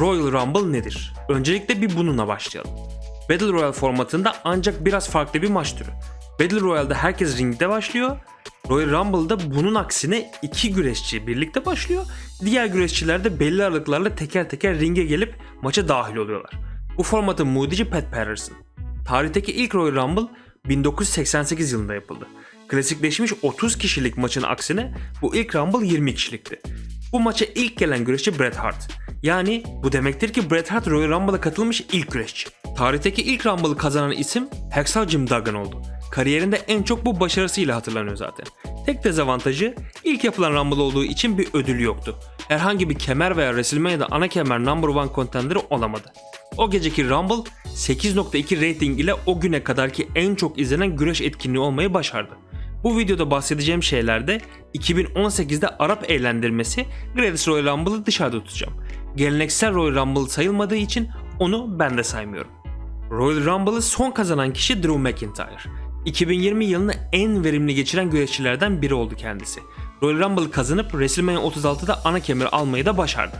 Royal Rumble nedir? Öncelikle bir bununla başlayalım. Battle Royale formatında ancak biraz farklı bir maç türü. Battle Royale'da herkes ringde başlıyor. Royal Rumble'da bunun aksine iki güreşçi birlikte başlıyor. Diğer güreşçiler de belli aralıklarla teker teker ringe gelip maça dahil oluyorlar. Bu formatın mucici Pat Patterson. Tarihteki ilk Royal Rumble 1988 yılında yapıldı. Klasikleşmiş 30 kişilik maçın aksine bu ilk Rumble 20 kişilikti. Bu maça ilk gelen güreşçi Bret Hart. Yani bu demektir ki Bret Hart Royal Rumble'a katılmış ilk güreşçi. Tarihteki ilk Rumble'ı kazanan isim Hacksaw Jim Duggan oldu. Kariyerinde en çok bu başarısıyla hatırlanıyor zaten. Tek dezavantajı ilk yapılan Rumble olduğu için bir ödülü yoktu. Herhangi bir kemer veya WrestleMania'da ana kemer number one contenderi olamadı. O geceki Rumble 8.2 rating ile o güne kadarki en çok izlenen güreş etkinliği olmayı başardı. Bu videoda bahsedeceğim şeylerde 2018'de Arap eğlendirmesi Greatest Royal Rumble'ı dışarıda tutacağım. Geleneksel Royal Rumble sayılmadığı için onu ben de saymıyorum. Royal Rumble'ı son kazanan kişi Drew McIntyre. 2020 yılını en verimli geçiren güreşçilerden biri oldu kendisi. Royal Rumble kazanıp WrestleMania 36'da ana kemeri almayı da başardı.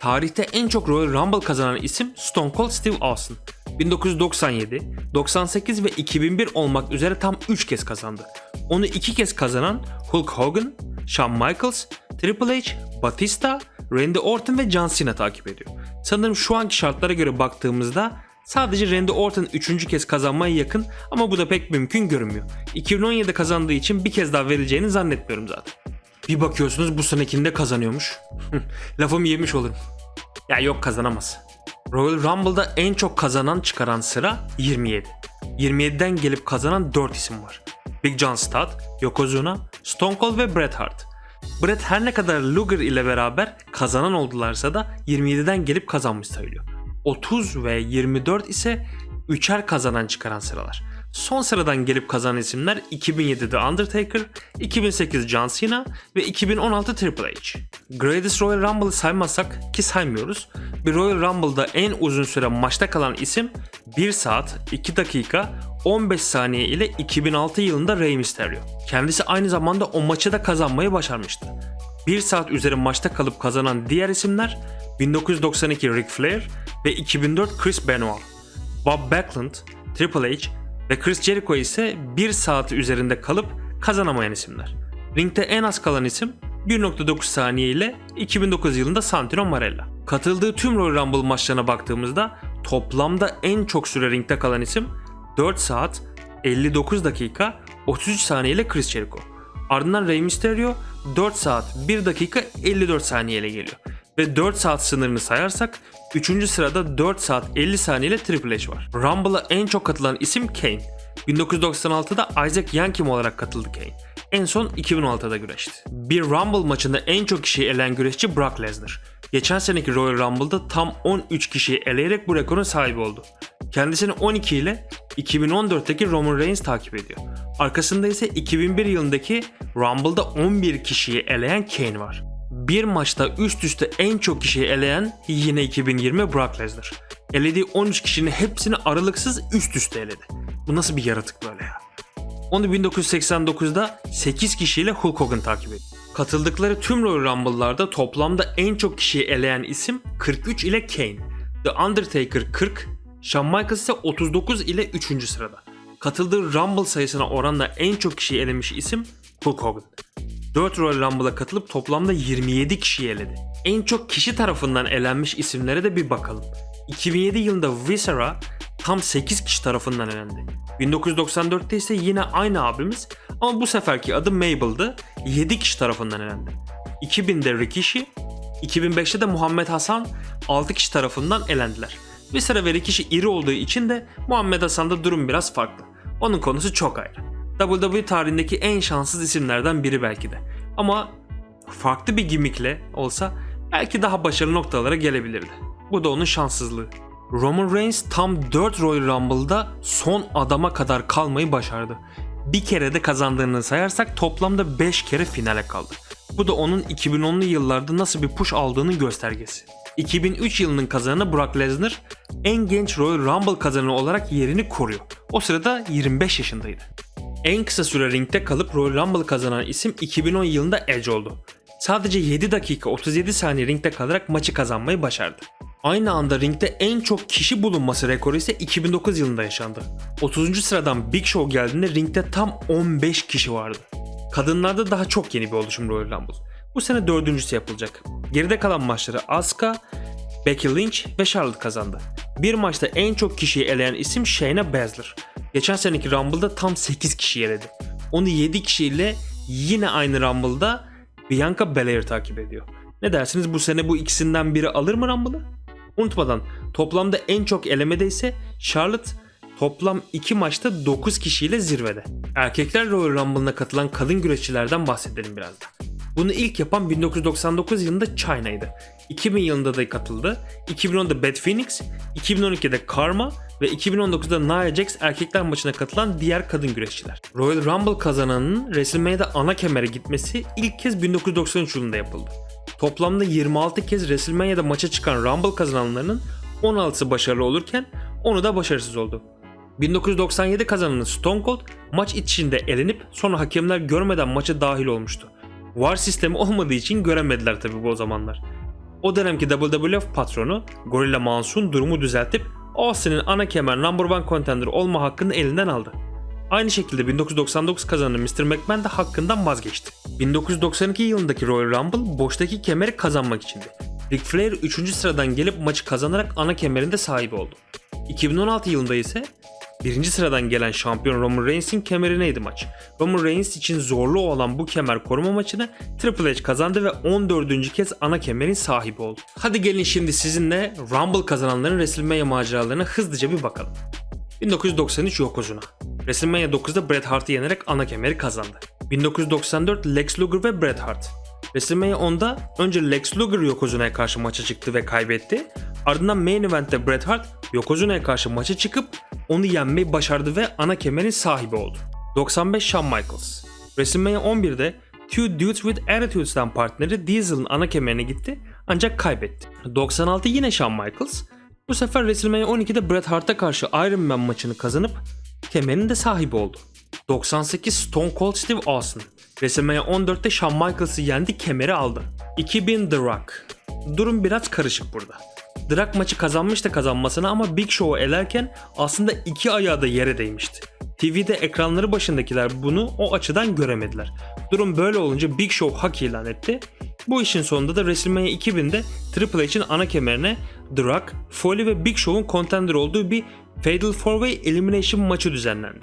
Tarihte en çok Royal Rumble kazanan isim Stone Cold Steve Austin. 1997, 98 ve 2001 olmak üzere tam 3 kez kazandı. Onu 2 kez kazanan Hulk Hogan, Shawn Michaels, Triple H, Batista, Randy Orton ve John Cena takip ediyor. Sanırım şu anki şartlara göre baktığımızda sadece Randy Orton 3. kez kazanmaya yakın ama bu da pek mümkün görünmüyor. 2017'de kazandığı için bir kez daha verileceğini zannetmiyorum zaten. Bir bakıyorsunuz bu senekinde kazanıyormuş. Lafımı yemiş olurum. Ya yok kazanamaz. Royal Rumble'da en çok kazanan çıkaran sıra 27. 27'den gelip kazanan 4 isim var. Big John Studd, Yokozuna, Stone Cold ve Bret Hart. Bret her ne kadar Luger ile beraber kazanan oldularsa da 27'den gelip kazanmış sayılıyor. 30 ve 24 ise üçer kazanan çıkaran sıralar. Son sıradan gelip kazanan isimler 2007'de Undertaker, 2008 John Cena ve 2016 Triple H. Greatest Royal Rumble'ı saymazsak ki saymıyoruz, bir Royal Rumble'da en uzun süre maçta kalan isim 1 saat 2 dakika 15 saniye ile 2006 yılında Rey Mysterio. Kendisi aynı zamanda o maçı da kazanmayı başarmıştı. 1 saat üzeri maçta kalıp kazanan diğer isimler 1992 Ric Flair ve 2004 Chris Benoit. Bob Backlund, Triple H ve Chris Jericho ise 1 saat üzerinde kalıp kazanamayan isimler. Ringde en az kalan isim 1.9 saniye ile 2009 yılında Santino Marella. Katıldığı tüm Royal Rumble maçlarına baktığımızda toplamda en çok süre ringde kalan isim 4 saat 59 dakika 33 saniye ile Chris Jericho. Ardından Rey Mysterio 4 saat 1 dakika 54 saniye ile geliyor. Ve 4 saat sınırını sayarsak 3. sırada 4 saat 50 saniye ile Triple H var. Rumble'a en çok katılan isim Kane. 1996'da Isaac Yankem olarak katıldı Kane. En son 2016'da güreşti. Bir Rumble maçında en çok kişiyi eleyen güreşçi Brock Lesnar. Geçen seneki Royal Rumble'da tam 13 kişiyi eleyerek bu rekorun sahibi oldu. Kendisini 12 ile 2014'teki Roman Reigns takip ediyor. Arkasında ise 2001 yılındaki Rumble'da 11 kişiyi eleyen Kane var. Bir maçta üst üste en çok kişiyi eleyen yine 2020 Brock Lesnar. Elediği 13 kişinin hepsini aralıksız üst üste eledi. Bu nasıl bir yaratık böyle ya? Onu 1989'da 8 kişiyle Hulk Hogan takip ediyor. Katıldıkları tüm Royal Rumble'larda toplamda en çok kişiyi eleyen isim 43 ile Kane. The Undertaker 40, Shawn Michaels ise 39 ile 3. sırada. Katıldığı Rumble sayısına oranla en çok kişiyi elemiş isim Hulk Hogan. 4 Royal Rumble'a katılıp toplamda 27 kişiyi eledi. En çok kişi tarafından elenmiş isimlere de bir bakalım. 2007 yılında Viscera tam 8 kişi tarafından elendi. 1994'te ise yine aynı abimiz ama bu seferki adı Mabel'dı. 7 kişi tarafından elendi. 2000'de Rikishi, 2005'te de Muhammed Hasan 6 kişi tarafından elendiler. Viscera ve Rikishi iri olduğu için de Muhammed Hasan'da durum biraz farklı. Onun konusu çok ayrı. WWE tarihindeki en şanssız isimlerden biri belki de. Ama farklı bir gimmickle olsa belki daha başarılı noktalara gelebilirdi. Bu da onun şanssızlığı. Roman Reigns tam 4 Royal Rumble'da son adama kadar kalmayı başardı. Bir kere de kazandığını sayarsak toplamda 5 kere finale kaldı. Bu da onun 2010'lu yıllarda nasıl bir push aldığının göstergesi. 2003 yılının kazananı Brock Lesnar en genç Royal Rumble kazananı olarak yerini koruyor. O sırada 25 yaşındaydı. En kısa süre ringde kalıp Royal Rumble kazanan isim 2010 yılında Edge oldu. Sadece 7 dakika 37 saniye ringde kalarak maçı kazanmayı başardı. Aynı anda ringde en çok kişi bulunması rekoru ise 2009 yılında yaşandı. 30. sıradan Big Show geldiğinde ringde tam 15 kişi vardı. Kadınlarda daha çok yeni bir oluşum Royal Rumble. Bu sene dördüncüsü yapılacak. Geride kalan maçları Asuka, Becky Lynch ve Charlotte kazandı. Bir maçta en çok kişiyi eleyen isim Shayna Baszler. Geçen seneki Rumble'da tam 8 kişi eledi. Onu 7 kişiyle yine aynı Rumble'da Bianca Belair takip ediyor. Ne dersiniz bu sene bu ikisinden biri alır mı Rumble'ı? Unutmadan toplamda en çok elemede ise Charlotte toplam 2 maçta 9 kişiyle zirvede. Erkekler Royal Rumble'ına katılan kadın güreşçilerden bahsedelim biraz. Bunu ilk yapan 1999 yılında China'ydı. 2000 yılında da katıldı. 2010'da Beth Phoenix, 2012'de Karma ve 2019'da Nia Jax erkekler maçına katılan diğer kadın güreşçiler. Royal Rumble kazananının WrestleMania'da ana kemere gitmesi ilk kez 1993 yılında yapıldı. Toplamda 26 kez WrestleMania'da maça çıkan Rumble kazananlarının 16'sı başarılı olurken 10'u da başarısız oldu. 1997 kazananı Stone Cold maç içinde elenip sonra hakemler görmeden maça dahil olmuştu. VAR sistemi olmadığı için göremediler tabi bu o zamanlar. O dönemki WWF patronu Gorilla Monsoon durumu düzeltip Austin'in ana kemer number one contender olma hakkını elinden aldı. Aynı şekilde 1999 kazanan Mr. McMahon da hakkından vazgeçti. 1992 yılındaki Royal Rumble boştaki kemeri kazanmak içindi. Ric Flair 3. sıradan gelip maçı kazanarak ana kemerinde sahibi oldu. 2016 yılında ise birinci sıradan gelen şampiyon Roman Reigns'in kemerine maç. Roman Reigns için zorlu olan bu kemer koruma maçını Triple H kazandı ve 14. kez ana kemerin sahibi oldu. Hadi gelin şimdi sizinle Rumble kazananların WrestleMania maceralarına hızlıca bir bakalım. 1993 Yokozuna. WrestleMania 9'da Bret Hart'ı yenerek ana kemeri kazandı. 1994 Lex Luger ve Bret Hart. WrestleMania 10'da önce Lex Luger Yokozuna'ya karşı maça çıktı ve kaybetti. Ardından Main Event'te Bret Hart Yokozuna'ya karşı maça çıkıp onu yenmeyi başardı ve ana kemerin sahibi oldu. 95 Shawn Michaels. WrestleMania 11'de Two Dudes with Attitudes'dan partneri Diesel'ın ana kemerine gitti ancak kaybetti. 96 yine Shawn Michaels. Bu sefer WrestleMania 12'de Bret Hart'a karşı Iron Man maçını kazanıp kemerin de sahibi oldu. 98 Stone Cold Steve Austin. WrestleMania 14'te Shawn Michaels'ı yendi kemeri aldı. 2000 The Rock. Durum biraz karışık burada. Rock maçı kazanmıştı kazanmasına ama Big Show'u elerken aslında iki ayağı da yere değmişti. TV'de ekranları başındakiler bunu o açıdan göremediler. Durum böyle olunca Big Show hak ilan etti. Bu işin sonunda da WrestleMania 2000'de Triple H'in ana kemerine The Rock, Foley ve Big Show'un contender olduğu bir Fatal 4-Way Elimination maçı düzenlendi.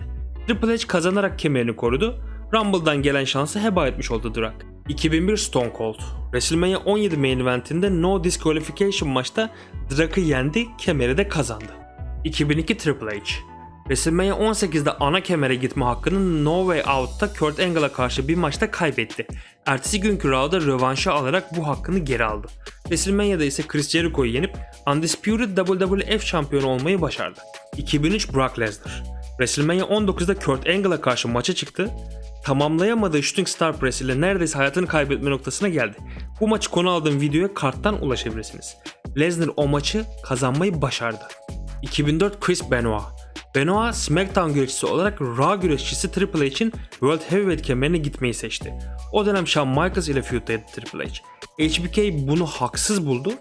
Triple H kazanarak kemerini korudu. Rumble'dan gelen şansı heba etmiş oldu The Rock. 2001 Stone Cold. WrestleMania 17 main eventinde No Disqualification maçta Rock'ı yendi, kemeri de kazandı. 2002 Triple H. WrestleMania 18'de ana kemere gitme hakkını No Way Out'ta Kurt Angle'a karşı bir maçta kaybetti. Ertesi günkü Raw'da rövanşı alarak bu hakkını geri aldı. WrestleMania'da ise Chris Jericho'yu yenip Undisputed WWF şampiyonu olmayı başardı. 2003 Brock Lesnar. WrestleMania 19'da Kurt Angle'a karşı maça çıktı. Tamamlayamadığı Shooting Star Press ile neredeyse hayatını kaybetme noktasına geldi. Bu maçı konu aldığım videoya karttan ulaşabilirsiniz. Lesnar o maçı kazanmayı başardı. 2004 Chris Benoit. Benoit SmackDown güreşçisi olarak Raw güreşçisi Triple H'in World Heavyweight kemerine gitmeyi seçti. O dönem Shawn Michaels ile feud'daydı Triple H. HBK bunu haksız buldu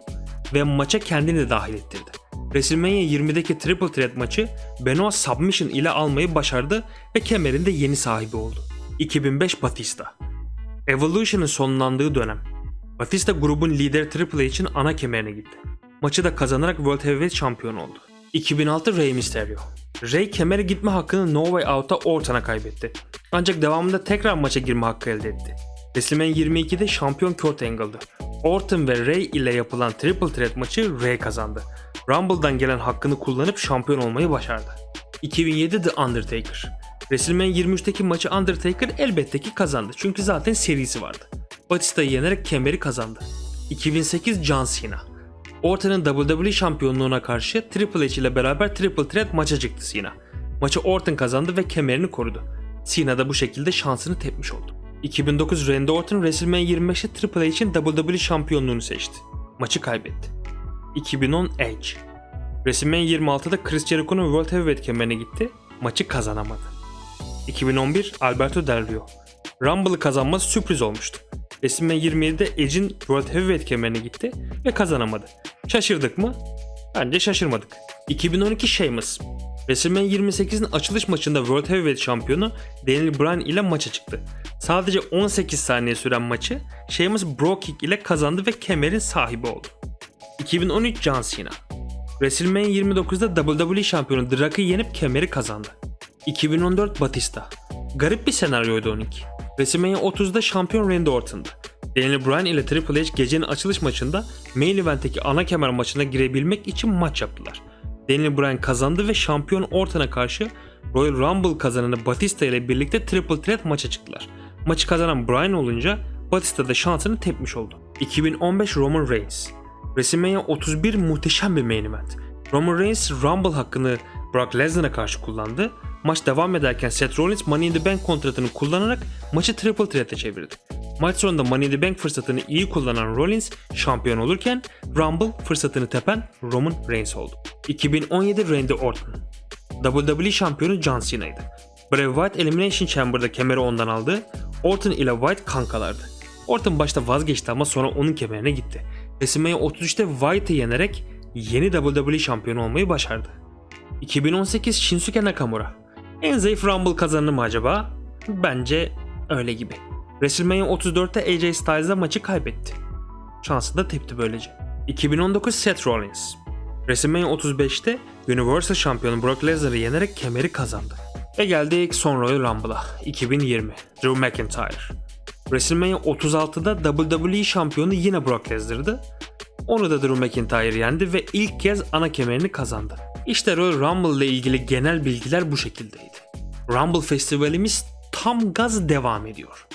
ve maça kendini de dahil ettirdi. WrestleMania 20'deki Triple Threat maçı Benoit Submission ile almayı başardı ve kemerin de yeni sahibi oldu. 2005 Batista Evolution'ın sonlandığı dönem. Batista grubun lideri Triple H'in ana kemerine gitti. Maçı da kazanarak World Heavyweight şampiyonu oldu. 2006 Rey Mysterio. Rey kemere gitme hakkını No Way Out'ta Orton'a kaybetti. Ancak devamında tekrar maça girme hakkı elde etti. WrestleMania 22'de şampiyon Kurt Angle'dı. Orton ve Rey ile yapılan Triple Threat maçı Rey kazandı. Rumble'dan gelen hakkını kullanıp şampiyon olmayı başardı. 2007 The Undertaker. WrestleMania 23'teki maçı Undertaker elbette ki kazandı çünkü zaten serisi vardı. Batista'yı yenerek kemeri kazandı. 2008 John Cena. Orton'un WWE şampiyonluğuna karşı Triple H ile beraber Triple Threat maça çıktı Cena. Maçı Orton kazandı ve kemerini korudu. Cena da bu şekilde şansını tepmiş oldu. 2009 Randy Orton WrestleMania 25'te Triple H'in WWE şampiyonluğunu seçti. Maçı kaybetti. 2010 Edge. WrestleMania 26'da Chris Jericho'nun World Heavyweight kemerine gitti. Maçı kazanamadı. 2011 Alberto Del Rio. Rumble'ı kazanması sürpriz olmuştu. WrestleMania 27'de Edge'in World Heavyweight kemerine gitti ve kazanamadı. Şaşırdık mı? Bence şaşırmadık. 2012 Sheamus. WrestleMania 28'in açılış maçında World Heavyweight şampiyonu Daniel Bryan ile maça çıktı. Sadece 18 saniye süren maçı Sheamus Bro Kick ile kazandı ve kemerin sahibi oldu. 2013 John Cena. WrestleMania 29'da WWE şampiyonu The yenip kemeri kazandı. 2014 Batista. Garip bir senaryoydu onunki. WrestleMania 30'da şampiyon Randy Orton'du. Daniel Bryan ile Triple H gecenin açılış maçında main event'teki ana kemer maçına girebilmek için maç yaptılar. Daniel Bryan kazandı ve şampiyon Orton'a karşı Royal Rumble kazananı Batista ile birlikte Triple Threat maça çıktılar. Maçı kazanan Bryan olunca Batista da şansını tepmiş oldu. 2015 Roman Reigns. WrestleMania 31 muhteşem bir main event. Roman Reigns Rumble hakkını Brock Lesnar'a karşı kullandı. Maç devam ederken Seth Rollins Money in the Bank kontratını kullanarak maçı Triple Threat'e çevirdi. Maç sonunda Money in the Bank fırsatını iyi kullanan Rollins şampiyon olurken Rumble fırsatını tepen Roman Reigns oldu. 2017 Randy Orton WWE şampiyonu John Cena'ydı. Bray Wyatt Elimination Chamber'da kemeri ondan aldı. Orton ile Wyatt kankalardı. Orton başta vazgeçti ama sonra onun kemerine gitti. WrestleMania 33'te Wyatt'ı yenerek yeni WWE şampiyonu olmayı başardı. 2018 Shinsuke Nakamura. En zayıf Rumble kazanır mı acaba? Bence öyle gibi. WrestleMania 34'te AJ Styles'la maçı kaybetti. Şansı da tepti böylece. 2019 Seth Rollins. WrestleMania 35'te Universal şampiyonu Brock Lesnar'ı yenerek kemeri kazandı. Ve geldik son Royal Rumble'a. 2020. Drew McIntyre. WrestleMania 36'da WWE şampiyonu yine Brock Lesnar'dı. Onu da Drew McIntyre yendi ve ilk kez ana kemerini kazandı. İşte Royal Rumble ile ilgili genel bilgiler bu şekildeydi. Rumble festivalimiz tam gaz devam ediyor.